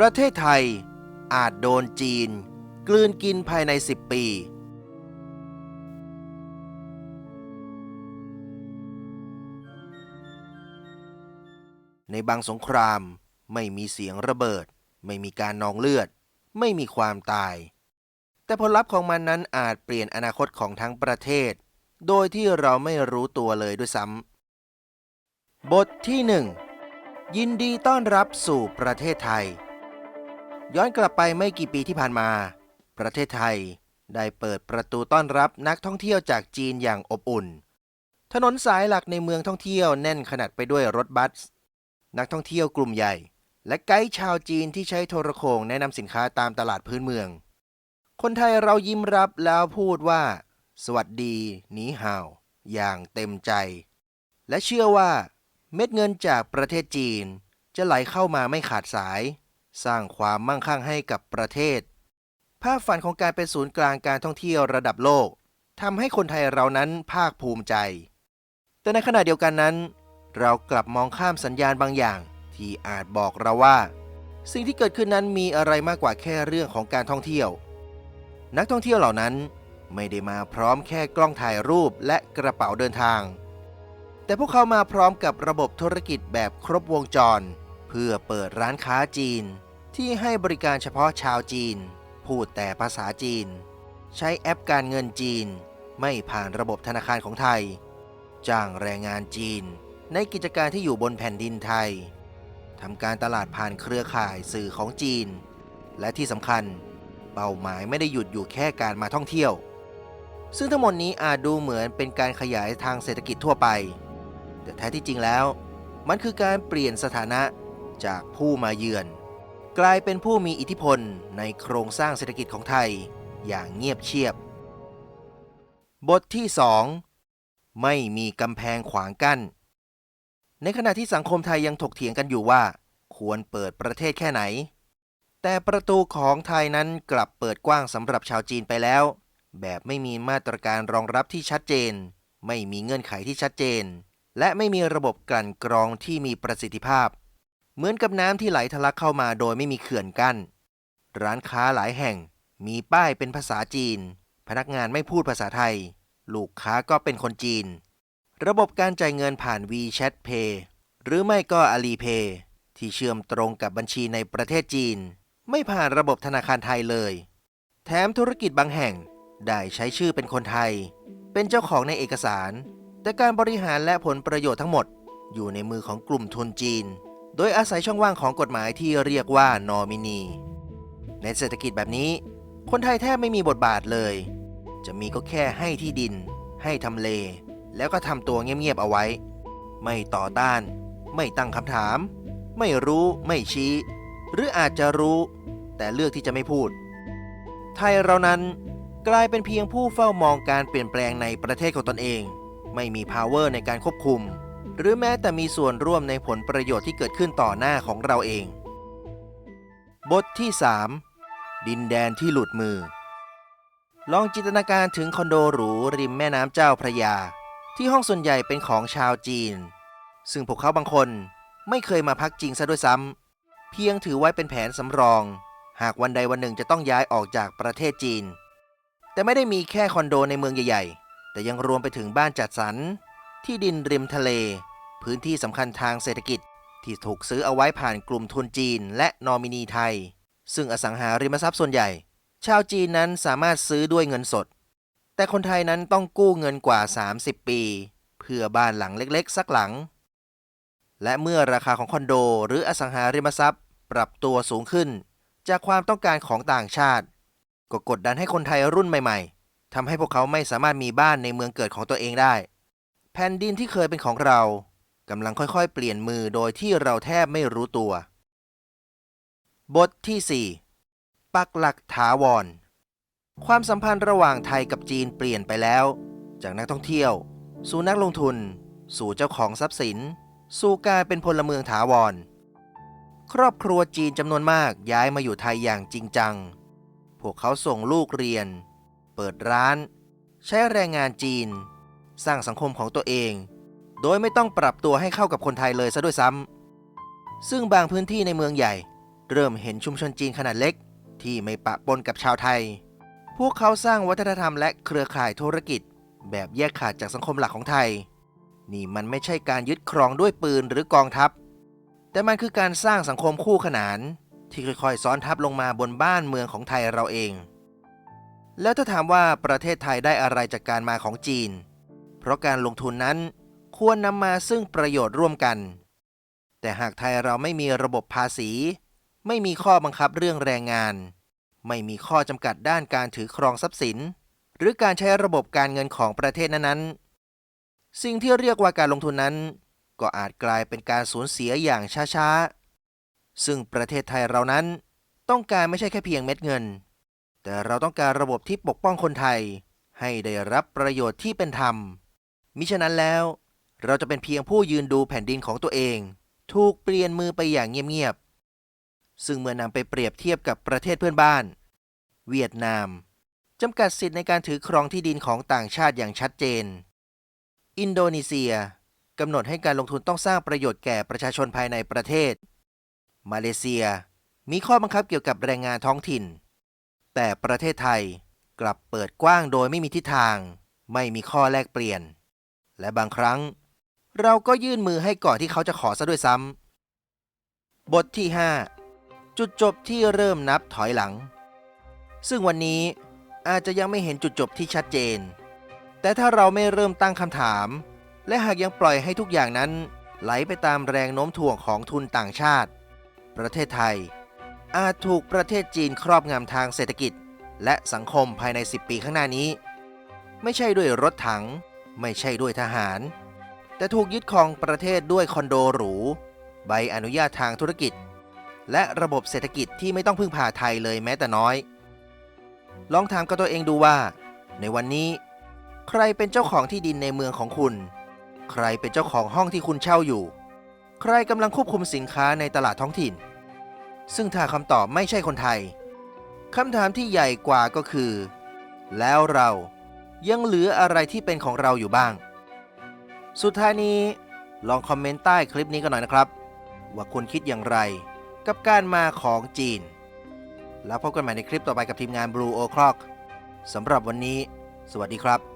ประเทศไทยอาจโดนจีน กลืนกินภายใน 10 ปี ในบางสงครามไม่มีเสียงระเบิด ไม่มีการนองเลือด ไม่มีความตาย แต่ผลลัพธ์ของมันนั้นอาจเปลี่ยนอนาคตของทั้งประเทศ โดยที่เราไม่รู้ตัวเลยด้วยซ้ำบทที่ 1 ยินดีต้อนรับสู่ประเทศไทย ย้อนกลับไปไม่กี่ปีที่ผ่านมา ประเทศไทยได้เปิดประตูต้อนรับนักท่องเที่ยวจากจีนอย่างอบอุ่น ถนนสายหลักในเมืองท่องเที่ยวแน่นขนาดไปด้วยรถบัส นักท่องเที่ยวกลุ่มใหญ่ และไกด์ชาวจีนที่ใช้โทรโขงแนะนำสินค้าตามตลาดพื้นเมือง คนไทยเรายิ้มรับแล้วพูดว่า สวัสดี หนีห่าว อย่างเต็มใจ และเชื่อว่า เม็ดเงินจากประเทศจีน จะไหลเข้ามาไม่ขาดสาย สร้างความมั่งคั่งให้กับประเทศ ภาพฝันของการเป็นศูนย์กลางการท่องเที่ยวระดับโลกทำให้คนไทยเรานั้นภาคภูมิใจ แต่ในขณะเดียวกันนั้น เรากลับมองข้ามสัญญาณบางอย่าง ที่อาจบอกเราว่า สิ่งที่เกิดขึ้นนั้นมีอะไรมากกว่าแค่เรื่องของการท่องเที่ยว นักท่องเที่ยวเหล่านั้นไม่ได้มาพร้อมแค่กล้องถ่ายรูปและกระเป๋าเดินทาง แต่พวกเขามาพร้อมกับระบบธุรกิจแบบครบวงจร เพื่อเปิดร้านค้าจีน ที่ให้บริการเฉพาะชาวจีน พูดแต่ภาษาจีน ใช้แอปการเงินจีน ไม่ผ่านระบบธนาคารของไทย จ้างแรงงานจีน ในกิจการที่อยู่บนแผ่นดินไทยทำการตลาดผ่านเครือข่ายสื่อของจีน และที่สำคัญ เป้าหมายไม่ได้หยุดอยู่แค่การมาท่องเที่ยว ซึ่งทั้งหมดนี้อาจดูเหมือนเป็นการขยายทางเศรษฐกิจทั่วไป แต่แท้ที่จริงแล้ว มันคือการเปลี่ยนสถานะจากผู้มาเยือน กลายเป็นผู้มีอิทธิพลในโครงสร้างเศรษฐกิจของไทยอย่างเงียบเชียบ บทที่ 2 ไม่มีกำแพงขวางกั้น ในขณะที่สังคมไทยยังถกเถียงกันอยู่ว่า ควรเปิดประเทศแค่ไหน แต่ประตูของไทยนั้นกลับเปิดกว้างสำหรับชาวจีนไปแล้ว แบบไม่มีมาตรการรองรับที่ชัดเจน ไม่มีเงื่อนไขที่ชัดเจน และไม่มีระบบกลั่นกรองที่มีประสิทธิภาพ เหมือนกับน้ำที่ไหลทะลักเข้ามาโดยไม่มีเขื่อนกั้น ร้านค้าหลายแห่งมีป้ายเป็นภาษาจีน พนักงานไม่พูดภาษาไทย ลูกค้าก็เป็นคนจีน ระบบการจ่ายเงินผ่าน WeChat Pay หรือไม่ก็ Alipay ที่เชื่อมตรงกับบัญชีในประเทศจีน ไม่ผ่านระบบธนาคารไทยเลย แถมธุรกิจบางแห่งได้ใช้ชื่อเป็นคนไทย เป็นเจ้าของในเอกสาร แต่การบริหารและผลประโยชน์ทั้งหมด อยู่ในมือของกลุ่มทุนจีน โดยอาศัยช่องว่างของกฎหมายที่เรียกว่านอมินี ในเศรษฐกิจแบบนี้ คนไทยแทบไม่มีบทบาทเลย จะมีก็แค่ให้ที่ดิน ให้ทำเล แล้วก็ทำตัวเงียบๆเอาไว้ ไม่ต่อต้าน ไม่ตั้งคำถาม ไม่รู้ไม่ชี้ หรืออาจจะรู้ แต่เลือกที่จะไม่พูด ไทยเรานั้นกลายเป็นเพียงผู้เฝ้ามองการเปลี่ยนแปลงในประเทศของตนเอง ไม่มี power ในการควบคุม หรือแม้แต่มีส่วนร่วมในผลประโยชน์ที่เกิดขึ้นต่อหน้าของเราเอง บทที่ 3 ดินแดนที่หลุดมือ ลองจินตนาการถึงคอนโดหรูริมแม่น้ำเจ้าพระยา ที่ห้องส่วนใหญ่เป็นของชาวจีน ซึ่งพวกเขาบางคนไม่เคยมาพักจริงซะด้วยซ้ำเพียงถือไว้เป็นแผนสำรอง หากวันใดวันหนึ่งจะต้องย้ายออกจากประเทศจีน แต่ไม่ได้มีแค่คอนโดในเมืองใหญ่ ๆ แต่ยังรวมไปถึงบ้านจัดสรร ที่ดินริมทะเล พื้นที่สำคัญทางเศรษฐกิจ ที่ถูกซื้อเอาไว้ผ่านกลุ่มทุนจีน และนอมินีไทย ซึ่งอสังหาริมทรัพย์ส่วนใหญ่ ชาวจีนนั้นสามารถซื้อด้วยเงินสด แต่คนไทยนั้นต้องกู้เงินกว่า 30 ปี เพื่อบ้านหลังเล็กๆ สักหลัง และเมื่อราคาของคอนโด หรืออสังหาริมทรัพย์ ปรับตัวสูงขึ้น จากความต้องการของต่างชาติ ก็กดดันให้คนไทยรุ่นใหม่ ๆทำให้พวกเขาไม่สามารถมีบ้านในเมืองเกิดของตัวเองได้ แผ่นดินที่เคยเป็นของเรากำลังค่อยๆ เปลี่ยนมือโดยที่เราแทบไม่รู้ตัว บทที่ 4 ปักหลักถาวร ความสัมพันธ์ระหว่างไทยกับจีนเปลี่ยนไปแล้ว จากนักท่องเที่ยว สู่นักลงทุน สู่เจ้าของทรัพย์สิน สู่การเป็นพลเมืองถาวร ครอบครัวจีนจำนวนมากย้ายมาอยู่ไทยอย่างจริงจัง พวกเขาส่งลูกเรียน เปิดร้าน ใช้แรงงานจีน สร้างสังคมของตัวเอง โดยไม่ต้องปรับตัวให้เข้ากับคนไทยเลยซะด้วยซ้ำซึ่งบางพื้นที่ในเมืองใหญ่ เริ่มเห็นชุมชนจีนขนาดเล็ก ที่ไม่ปะปนกับชาวไทย พวกเขาสร้างวัฒนธรรมและเครือข่ายธุรกิจ แบบแยกขาดจากสังคมหลักของไทย นี่มันไม่ใช่การยึดครองด้วยปืนหรือกองทัพ แต่มันคือการสร้างสังคมคู่ขนานที่ค่อยๆ ซ้อนทับลงมาบนบ้านเมืองของไทยเราเอง แล้วถ้าถามว่าประเทศไทยได้อะไรจากการมาของจีนเราะการลงทุนนั้นควรนำมาซึ่งประโยชน์ร่วมกัน แต่หากไทยเราไม่มีระบบภาษี ไม่มีข้อบังคับเรื่องแรงงาน ไม่มีข้อจำกัดด้านการถือครองทรัพย์สิน หรือการใช้ระบบการเงินของประเทศนั้นๆ สิ่งที่เรียกว่าการลงทุนนั้น ก็อาจกลายเป็นการสูญเสียอย่างช้าๆ ซึ่งประเทศไทยเรานั้น ต้องการไม่ใช่แค่เพียงเม็ดเงิน แต่เราต้องการระบบที่ปกป้องคนไทย ให้ได้รับประโยชน์ที่เป็นธรรม มิฉะนั้นแล้ว เราจะเป็นเพียงผู้ยืนดูแผ่นดินของตัวเอง ถูกเปลี่ยนมือไปอย่างเงียบๆ ซึ่งเมื่อนำไปเปรียบเทียบกับประเทศเพื่อนบ้าน เวียดนามจำกัดสิทธิ์ในการถือครองที่ดินของต่างชาติอย่างชัดเจน อินโดนีเซียกำหนดให้การลงทุนต้องสร้างประโยชน์แก่ประชาชนภายในประเทศ มาเลเซียมีข้อบังคับเกี่ยวกับแรงงานท้องถิ่น แต่ประเทศไทยกลับเปิดกว้างโดยไม่มีทิศทาง ไม่มีข้อแลกเปลี่ยน และบางครั้ง เราก็ยื่นมือให้ก่อนที่เขาจะขอซะด้วยซ้ำบทที่ 5 จุดจบที่เริ่มนับถอยหลัง ซึ่งวันนี้อาจจะยังไม่เห็นจุดจบที่ชัดเจน แต่ถ้าเราไม่เริ่มตั้งคำถาม และหากยังปล่อยให้ทุกอย่างนั้น ไหลไปตามแรงโน้มถ่วงของทุนต่างชาติ ประเทศไทย อาจถูกประเทศจีนครอบงำทางเศรษฐกิจ และสังคมภายใน 10 ปีข้างหน้านี้ ไม่ใช่ด้วยรถถัง ไม่ใช่ด้วยทหาร แต่ถูกยึดครองประเทศด้วยคอนโดหรู ใบอนุญาตทางธุรกิจ และระบบเศรษฐกิจที่ไม่ต้องพึ่งพาไทยเลยแม้แต่น้อย ลองถามกับตัวเองดูว่า ในวันนี้ ใครเป็นเจ้าของที่ดินในเมืองของคุณ ใครเป็นเจ้าของห้องที่คุณเช่าอยู่ ใครกำลังควบคุมสินค้าในตลาดท้องถิ่น ซึ่งถ้าคำตอบไม่ใช่คนไทยคำถามที่ใหญ่กว่าก็คือ แล้วเรา ยังเหลืออะไรที่เป็นของเราอยู่บ้าง สุดท้ายนี้ลองคอมเมนต์ใต้คลิปนี้กันหน่อยนะครับ ว่าคุณคิดอย่างไร กับการมาของจีน แล้วพบกันใหม่ในคลิปต่อไปกับทีมงาน Blue O'Clock สำหรับวันนี้ สวัสดีครับ